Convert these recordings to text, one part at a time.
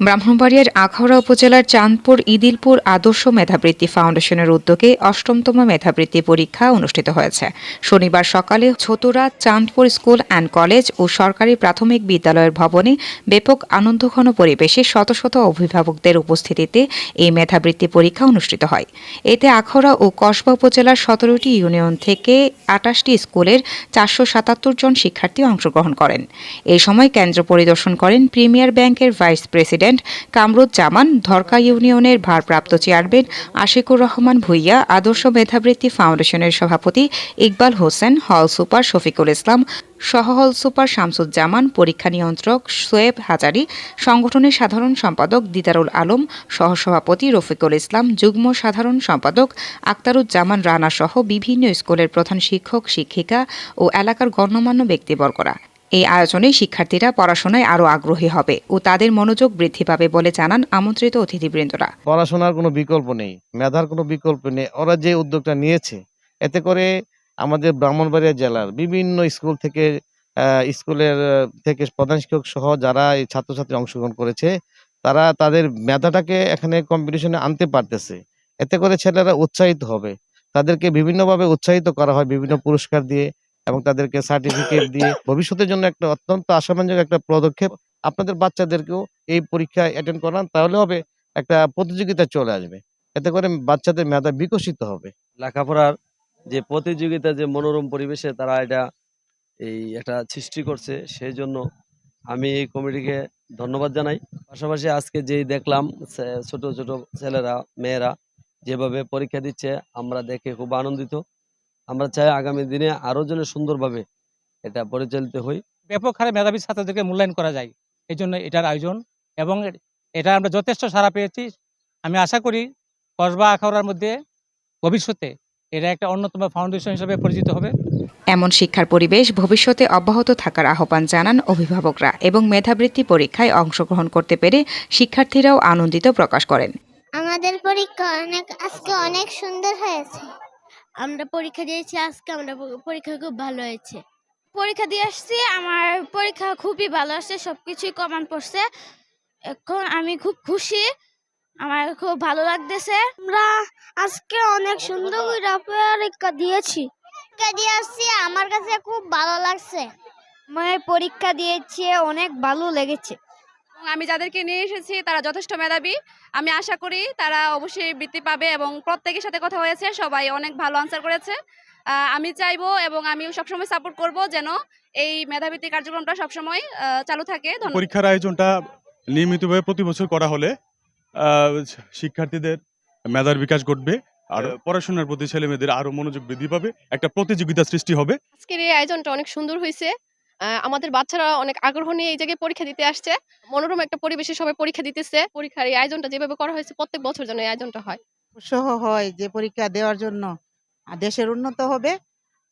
ব্রাহ্মণবাড়িয়ার আখাউড়া উপজেলার চাঁদপুর ইদিলপুর আদর্শ মেধাবৃত্তি ফাউন্ডেশনের উদ্যোগে অষ্টমতম মেধাবৃত্তি পরীক্ষা অনুষ্ঠিত হয়েছে। শনিবার সকালে Chhatura Chandpur school and college ও সরকারি প্রাথমিক বিদ্যালয়ের ভবনে ব্যাপক আনন্দঘন পরিবেশে শত শত অভিভাবকদের উপস্থিতিতে এই মেধাবৃত্তি পরীক্ষা অনুষ্ঠিত হয়। এতে আখাউড়া ও কসবা উপজেলার সতেরোটি ইউনিয়ন থেকে আটাশটি স্কুলের চারশো সাতাত্তর জন শিক্ষার্থী অংশগ্রহণ করেন। এই সময় কেন্দ্র পরিদর্শন করেন প্রিমিয়ার ব্যাংকের ভাইস প্রেসিডেন্ট কামরুজ্জামান ধরকা ইউনিয়নের ভারপ্রাপ্ত চেয়ারম্যান আশিকুর রহমান ভুইয়া, আদর্শ মেধাবৃত্তি ফাউন্ডেশনের সভাপতি ইকবাল হোসেন, হল সুপার শফিকুল ইসলাম, সহহল সুপার শামসুজ্জামান, পরীক্ষা নিয়ন্ত্রক সোয়েব হাজারি, সংগঠনের সাধারণ সম্পাদক দিদারুল আলম, সহসভাপতি রফিকুল ইসলাম, যুগ্ম সাধারণ সম্পাদক আক্তারুজ্জামান রানা সহ বিভিন্ন স্কুলের প্রধান শিক্ষক, শিক্ষিকা ও এলাকার গণ্যমান্য ব্যক্তিবর্গরা। এই আয়োজনে শিক্ষার্থীরা পড়াশোনায় আরও আগ্রহী হবে ও তাদের মনোযোগ বৃদ্ধি পাবে বলে জানান আমন্ত্রিত অতিথিবৃন্দরা। পড়াশোনার কোনো বিকল্প নেই, মেধার কোনো বিকল্প নেই। ওরা যে উদ্যোগটা নিয়েছে, এতে করে আমাদের ব্রাহ্মণবাড়িয়া জেলার বিভিন্ন স্কুল থেকে স্কুলের থেকে প্রধান শিক্ষক সহ যারা এই ছাত্রছাত্রী অংশগ্রহণ করেছে, তারা তাদের মেধাটাকে এখানে কম্পিটিশনে আনতে পারতেছে। এতে করে ছেলেরা উৎসাহিত হবে। তাদেরকে বিভিন্নভাবে উৎসাহিত করা হয় বিভিন্ন পুরস্কার দিয়ে। এবং তাদেরকে সার্টিফিকেট দিয়ে ভবিষ্যতের জন্য একটা অত্যন্ত আশাব্যঞ্জক একটা পদক্ষেপ আপনাদের বাচ্চাদেরকেও এই পরীক্ষায় অ্যাটেন্ড করান, তাহলে হবে একটা প্রতিযোগিতা চলে আসবে। এতে করে বাচ্চাদের মেধা বিকশিত হবে। লেখাপড়ার যে প্রতিযোগিতা, যে মনোরম পরিবেশে তারা এটা এই একটা সৃষ্টি করছে, সেই জন্য আমি এই কমিটিকে ধন্যবাদ জানাই। পাশাপাশি আজকে যেই দেখলাম ছোট ছোট ছেলেরা, মেয়েরা যেভাবে পরীক্ষা দিচ্ছে, আমরা দেখে খুব আনন্দিত। আমরা চাই আগামী দিনে আরও যেন সুন্দরভাবে এটা পরিচালিত হই। ব্যাপক হারে মেধাবী ছাত্রদেরকে মূল্যায়ন করা যায় এই জন্য এটার আয়োজন এবং এটা আমরা যথেষ্ট সাড়া পেয়েছি। আমি আশা করি কসবা আখাউড়ার মধ্যে ভবিষ্যতে এটা একটা অন্যতম ফাউন্ডেশন হিসেবে পরিচিত হবে। এমন শিক্ষার পরিবেশ ভবিষ্যতে অব্যাহত থাকার আহ্বান জানান অভিভাবকরা এবং মেধাবৃত্তি পরীক্ষায় অংশগ্রহণ করতে পেরে শিক্ষার্থীরাও আনন্দিত প্রকাশ করেন। আমাদের পরীক্ষা অনেক আজকে অনেক সুন্দর হয়েছে। আমরা পরীক্ষা দিয়েছি আজকে আমরা পরীক্ষা খুব ভালো হয়েছে। পরীক্ষা দিয়ে আসছি আমার পরীক্ষা খুবই ভালো আসছে সব কিছুই কমান পড়ছে। এখন আমি খুব খুশি আমার খুব ভালো লাগতেছে। আমরা আজকে অনেক সুন্দর করে পরীক্ষা দিয়েছি। পরীক্ষা দিয়ে আসছি আমার কাছে খুব ভালো লাগছে। আমার পরীক্ষা দিয়েছি অনেক ভালো লেগেছে। আমি যাদেরকে নিয়ে এসেছি তারা যথেষ্ট মেধাবী। আমি আশা করি তারা অবশ্যই বৃত্তি পাবে এবং প্রত্যেকের সাথে কথা হয়েছে সবাই অনেক ভালো আনসার করেছে। আমি চাইব এবং আমি সবসময় সাপোর্ট করব যেন এই মেধাবৃত্তি কার্যক্রমটা সবসময় চালু থাকে। পরীক্ষার আয়োজনটা নিয়মিতভাবে প্রতি বছর করা হলে আহ, শিক্ষার্থীদের মেধার বিকাশ ঘটবে আর পড়াশোনার প্রতি ছেলে মেয়েদের আরও মনোযোগ বৃদ্ধি পাবে একটা প্রতিযোগিতা সৃষ্টি হবে। আজকের এই আয়োজনটা অনেক সুন্দর হয়েছে। আমাদের বাচ্চারা অনেক আগ্রহ নিয়ে এই জায়গায় পরীক্ষা দিতে আসছে। মনোরম একটা পরিবেশে সবাই পরীক্ষা দিতেছে। পরীক্ষার এই আয়োজনটা যেভাবে করা হয়েছে প্রত্যেক বছর যেন এই আয়োজনটা হয়। উৎসাহ হয় যে পরীক্ষা দেওয়ার জন্য। আর দেশের উন্নত হবে।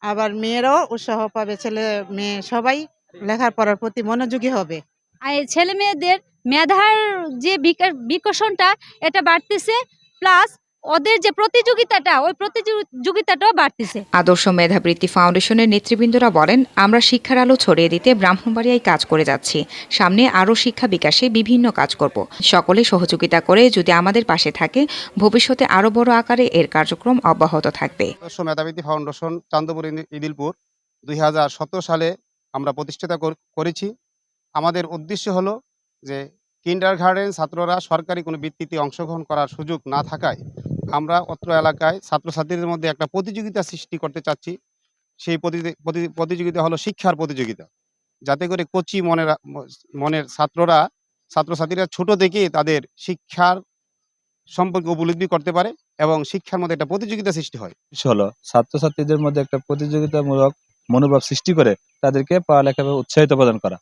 আবার মেয়েরাও উৎসাহ পাবে। ছেলে মেয়ে সবাই লেখাপড়ার প্রতি মনোযোগী হবে। আর এই ছেলে মেয়েদের মেধার যে বিকা- বিকশনটা এটা বাড়তেছে। প্লাস ওদের যে প্রতিযোগিতাটা ওই প্রতিযোগিতাটাও বাড়তেছে। আদর্শ মেধাবৃত্তি ফাউন্ডেশনের নেতৃবৃন্দরা বলেন আমরা শিক্ষার আলো ছড়িয়ে দিতে ব্রাহ্মণবাড়িয়ায় কাজ করে যাচ্ছি। সামনে আরও শিক্ষা বিকাশে বিভিন্ন কাজ করব। সকলে সহযোগিতা করে যদি আমাদের পাশে থাকে ভবিষ্যতে আরও বড় আকারে এর কার্যক্রম অব্যাহত থাকবে। আদর্শ মেধাবৃত্তি ফাউন্ডেশন চান্দপুর ইদি- ইদিলপুর দুই হাজার সতেরো সালে আমরা প্রতিষ্ঠাতা করেছি। আমাদের উদ্দেশ্য হলো যে কিন্ডার গার্ডেন ছাত্ররা সরকারি কোনো বৃত্তিতে অংশগ্রহণ করার সুযোগ না থাকায় আমরা অত্র এলাকায় ছাত্রছাত্রীদের মধ্যে একটা প্রতিযোগিতা সৃষ্টি করতে চাচ্ছি। সেই প্রতি- প্রতি- প্রতিযোগিতা হলো শিক্ষার প্রতিযোগিতা। যাতে করে কচি মনের মনের ছাত্ররা, ছাত্রছাত্রীরা ছোট থেকে তাদের শিক্ষার সম্পর্কে উপলব্ধি করতে পারে এবং শিক্ষার মধ্যে একটা প্রতিযোগিতা সৃষ্টি হয়। হলো ছাত্রছাত্রীদের মধ্যে একটা প্রতিযোগিতামূলক মনোভাব সৃষ্টি করে তাদেরকে পড়ালেখায় উৎসাহিত প্রদান করা।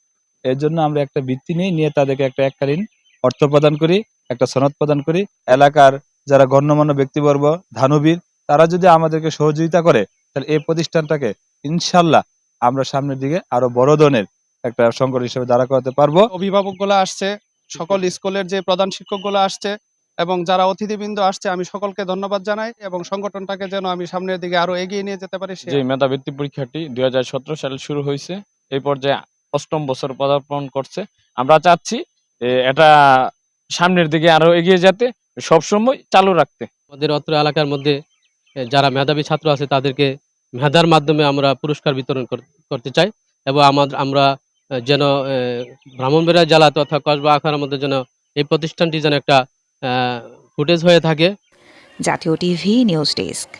এর জন্য আমরা একটা বৃত্তি নিই নিয়ে তাদেরকে একটা এককালীন অর্থ প্রদান করি, একটা সনদ প্রদান করি। এলাকার যারা গণ্যমান্য ব্যক্তিবর্গ ধানবীর তারা যদি আমাদেরকে সহযোগিতা করে তাহলে এই প্রতিষ্ঠানটাকে ইনশাল্লাহ আমরা সামনের দিকে আরও বড় ধরনের একটা সংকট হিসেবে দাঁড়া করাতে পারব। অভিভাবক অভিভাবকগুলো আসছে সকল স্কুলের যে প্রধান শিক্ষক শিক্ষকগুলো আসছে এবং যারা অতিথিবৃন্দ আসছে আমি সকলকে ধন্যবাদ জানাই এবং সংগঠনটাকে যেন আমি সামনের দিকে আরও এগিয়ে নিয়ে যেতে পারি যে মেধাবৃত্তি পরীক্ষাটি দুই হাজার সতেরো সালে শুরু হয়েছে এই পর্যায়ে অষ্টম বছর পদার্পণ করছে। আমরা চাচ্ছি এটা সামনের দিকে আরও এগিয়ে যেতে। সবসময় চালু রাখতে। আমাদের অত্র এলাকার মধ্যে যারা মেধাবী ছাত্র আছে তাদেরকে মেধার মাধ্যমে আমরা পুরস্কার বিতরণ করতে চাই এবং আমাদের আমরা যেন ব্রাহ্মণবেড়া ব্রাহ্মণবাড়িয়া জেলা তথা কসবা আখার মধ্যে যেন এই প্রতিষ্ঠানটি যেন একটা ফুটেজ হয়ে থাকে। জাতীয় টিভি নিউজ ডেস্ক।